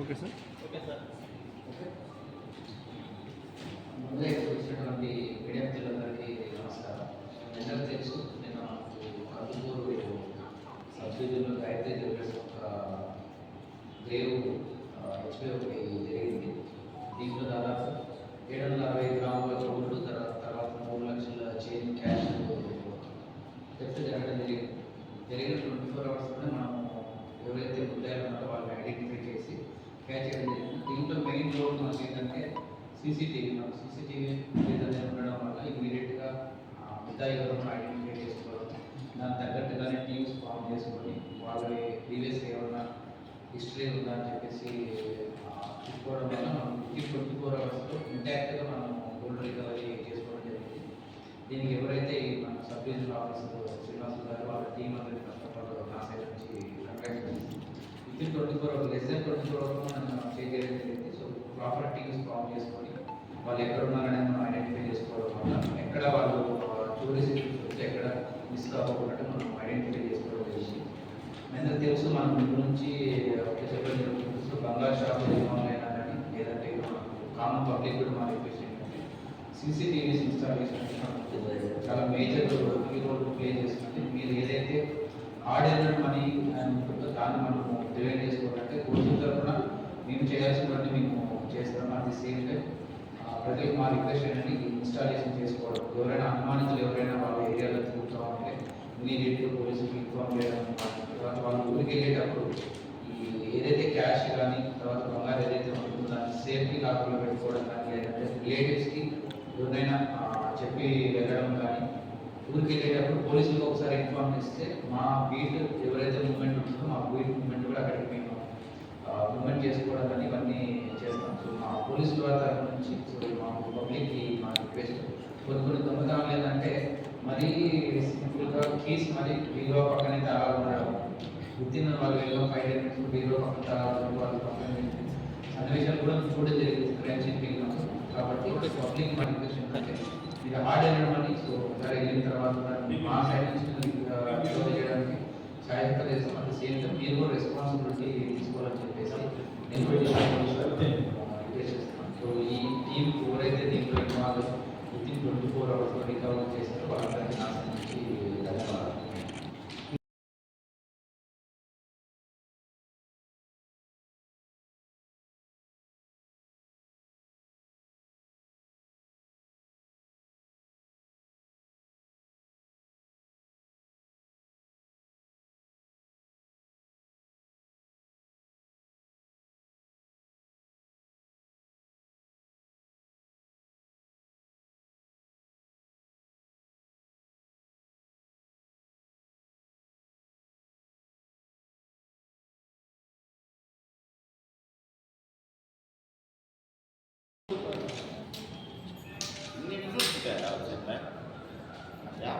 Okay sir okay sir రేవు HP జరిగింది. దీంట్లో దాదాపు ఏడు వందల అరవై గ్రాముల గోల్డ్ తర్వాత తర్వాత మూడు లక్షల చేంజ్ క్యాష్ థెఫ్ట్ జరగడం జరిగింది. జరిగిన ట్వంటీ ఫోర్ అవర్స్లోనే మనం ఎవరైతే ముద్దాయిలు ఉన్నారో వాళ్ళని ఐడెంటిఫై చేసి క్యాచ్ చేయడం జరిగింది. దీంట్లో మెయిన్ రోల్ మనకి ఏంటంటే సీసీటీవీ. మనం సీసీటీవీ అనేది ఉండడం వల్ల ఇమీడియట్గా ముద్దాయి ఎవరు ఐడెంటిఫై చేసుకోవడం దానికి తగ్గట్టుగానే టీమ్స్ ఫామ్ చేసుకొని వాళ్ళని హిస్టరీ ఉందా అని చెప్పేసి ఆ, చూసుకోవడం వల్ల మనం ఫిఫ్టీ ట్వంటీ ఫోర్ అవర్స్లో ఇంటాక్ట్గా మనం గోల్డ్ రికవరీ చేసుకోవడం జరిగింది. దీనికి ఎవరైతే మన సబ్ రీజనల్ ఆఫీసర్ శ్రీనివాస్ గారు వాళ్ళ టీం అందరికీ కష్టపడ్డారు నా సైడ్ నుంచి congratulation twenty four hours less than twenty four hours మనం చేయగలిగిన జరిగింది. సో ప్రాపర్ టీమ్స్ ఫామ్ చేసుకొని వాళ్ళు ఎక్కడ ఉన్నారనేది మనం ఐడెంటిఫై చేసుకోవడం వల్ల ఎక్కడ వాళ్ళు టూరిస్ట్ వచ్చి ఎక్కడ మిస్ కాకుండా మనం ఐడెంటిఫై చేసుకోవడం జరిగింది. తెలుసు మన గురించి నుంచి ఒక చెప్పడం జరుగుతుంది. బంగారు షాపులు ఆన్లైన్ కానీ లేదంటే కామన్ పబ్లిక్ కూడా మా రిక్వెస్ట్ ఏంటంటే సీసీటీవీస్ ఇన్స్టాలేషన్ చాలా మేజర్ కీ రోల్ ప్లే చేస్తుంది. మీరు ఏదైతే ఆర్డర్ మనీ అని ఉంటుందో దాన్ని మనము డివైడ్ చేసుకోవాలంటే కోచింగ్ తరఫున మేము చేయాల్సినవన్నీ మేము చేస్తాం. అట్ ది సేమ్ టైం మా రిక్వెస్ట్ ఏంటంటే ఇన్స్టాలేషన్ చేసుకోవడం. ఎవరైనా అనుమానితులు ఎవరైనా వాళ్ళ ఏరియాలో తిరుగుతూ ఉంటే ఇమీడియట్గా పోలీసులకు ఇన్ఫార్మ్ చేయడం తర్వాత వాళ్ళు ఊరికి వెళ్ళేటప్పుడు ఈ ఏదైతే క్యాష్ కానీ తర్వాత బంగారు ఏదైతే ఉంటుందో దాన్ని సేఫ్టీ లాక్లో పెట్టుకోవడం కానీ లేదంటే రిలేటివ్స్కి ఎవరైనా చెప్పి వెళ్ళడం కానీ ఊరికి వెళ్ళేటప్పుడు పోలీసులకు ఒకసారి ఇన్ఫార్మ్ చేస్తే మా బీట్ ఎవరైతే మూమెంట్ ఉంటుందో మా బీట్ మూమెంట్ కూడా అక్కడికి మేము మూమెంట్ చేసుకోవడం కానీ ఇవన్నీ చేస్తాం. సో మా పోలీసుల తరఫు నుంచి సో మా పబ్లిక్కి మా రిక్వెస్ట్. కొన్ని కొన్ని దొంగతనాలు ఏంటంటే మరీ సింపుల్గా కీస్ మరి పక్కనే ఉండడం వితిన్ వాళ్ళు ఏదో ఫైవ్ టెన్ మినిట్స్ పక్కన వాళ్ళు పక్కన పెట్టి అన్న విషయాలు కూడా చూడడం జరిగింది క్రైమ్ సీన్ వెళ్ళినప్పుడు. కాబట్టి పబ్లిక్ మా రిక్వెస్ట్ ఏంటంటే ఇది హార్డ్ అయినమని సో ఒకసారి వెళ్ళిన తర్వాత దాన్ని మా సైడ్ నుంచి చేయడానికి సహాయపడ చేస్తాం అట్ సేమ్ టైం మీరు కూడా రెస్పాన్సిబిలిటీ తీసుకోవాలని చెప్పేసి నేను చేస్తున్నాను. సో ఈ టీం ఎవరైతే దీంట్లో ఇన్వాల్వ్ ట్వంటీ ఫోర్ అవర్స్లో రికవరీ చేస్తారో వాళ్ళందరికీ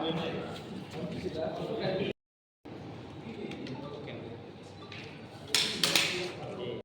నా side నుంచి ధన్యవాదాలు యాభై ఉన్నాయి